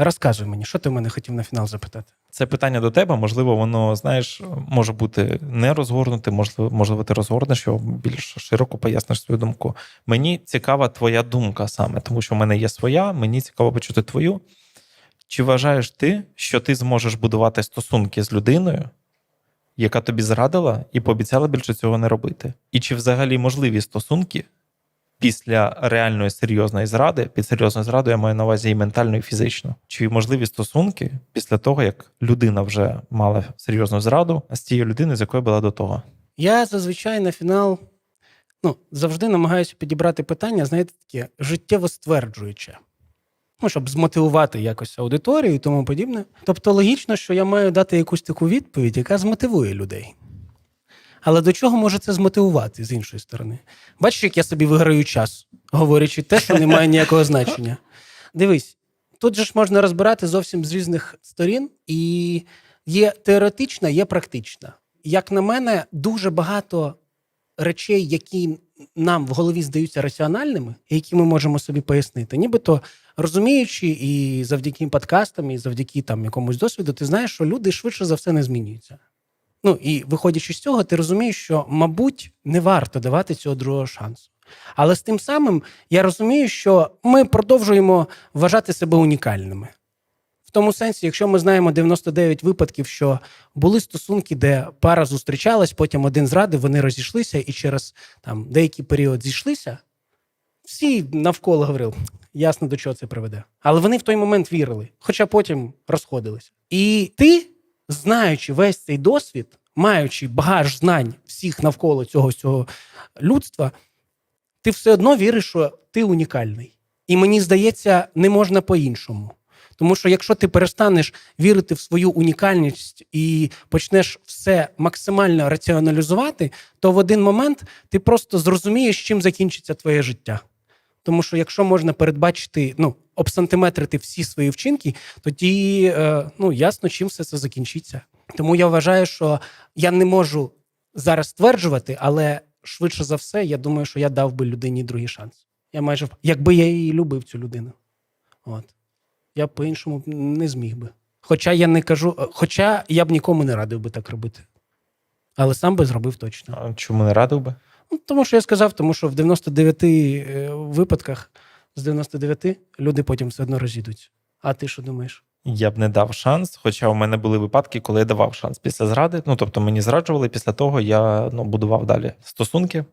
Розказуй мені, що ти в мене хотів на фінал запитати? Це питання до тебе. Можливо, воно, знаєш, може бути не розгорнуте, можливо, можливо, ти розгорнеш його більш широко поясниш свою думку. Мені цікава твоя думка саме, тому що в мене є своя, мені цікаво почути твою. Чи вважаєш ти, що ти зможеш будувати стосунки з людиною, яка тобі зрадила і пообіцяла більше цього не робити? І чи взагалі можливі стосунки після реальної серйозної зради, під серйозною зрадою я маю на увазі і ментально, і фізично. Чи можливі стосунки після того, як людина вже мала серйозну зраду з тією людиною, з якою була до того? Я зазвичай на фінал ну, завжди намагаюся підібрати питання, знаєте, таке життєво стверджуюче. Ну, щоб змотивувати якось аудиторію і тому подібне. Тобто логічно, що я маю дати якусь таку відповідь, яка змотивує людей. Але до чого може це змотивувати з іншої сторони? Бачиш, як я собі виграю час, говорячи те, що не має ніякого значення. Дивись, тут же ж можна розбирати зовсім з різних сторін, і є теоретична, є практична. Як на мене, дуже багато речей, які нам в голові здаються раціональними, які ми можемо собі пояснити, нібито розуміючи, і завдяки подкастам, і завдяки там якомусь досвіду, ти знаєш, що люди швидше за все не змінюються. Ну і виходячи з цього, ти розумієш, що, мабуть, не варто давати цього другого шансу. Але з тим самим я розумію, що ми продовжуємо вважати себе унікальними. В тому сенсі, якщо ми знаємо 99 випадків, що були стосунки, де пара зустрічалась, потім один зрадив, вони розійшлися і через там деякий період зійшлися, всі навколо говорили, ясно до чого це приведе. Але вони в той момент вірили, хоча потім розходилися. І ти, знаючи весь цей досвід, маючи багаж знань всіх навколо цього, цього людства, ти все одно віриш, що ти унікальний. І мені здається, не можна по-іншому. Тому що якщо ти перестанеш вірити в свою унікальність і почнеш все максимально раціоналізувати, то в один момент ти просто зрозумієш, чим закінчиться твоє життя. Тому що якщо можна передбачити, ну, обсантиметрити всі свої вчинки, тоді е, ну, ясно, чим все це закінчиться. Тому я вважаю, що я не можу зараз стверджувати, але швидше за все, я думаю, що я дав би людині другий шанс. Я майже якби я її любив, цю людину. От. Я б по-іншому не зміг би. Хоча я не кажу, е, хоча я б нікому не радив би так робити. Але сам би зробив точно. А Чому не радив би? Ну, тому що я сказав, тому що в 99 е, випадках з 99 люди потім все одно розійдуться. А ти що думаєш? Я б не дав шанс, хоча у мене були випадки, коли я давав шанс після зради. Ну тобто мені зраджували, після того я ну, будував далі стосунки,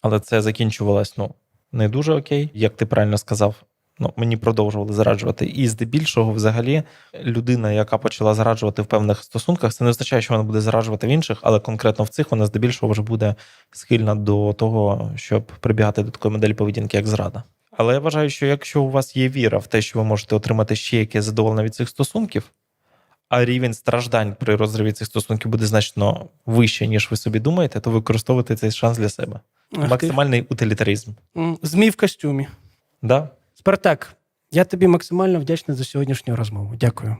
але це закінчувалось ну, не дуже окей, як ти правильно сказав. Ну, мені продовжували зраджувати. І здебільшого, взагалі, людина, яка почала зраджувати в певних стосунках, це не означає, що вона буде зраджувати в інших, але конкретно в цих вона здебільшого вже буде схильна до того, щоб прибігати до такої моделі поведінки, як зрада. Але я вважаю, що якщо у вас є віра в те, що ви можете отримати ще якесь задоволення від цих стосунків, а рівень страждань при розриві цих стосунків буде значно вище, ніж ви собі думаєте, то використовуйте цей шанс для себе. Ах ти. Максимальний утилітаризм. Змій в костюмі. Да? Спартак, я тобі максимально вдячний за сьогоднішню розмову. Дякую.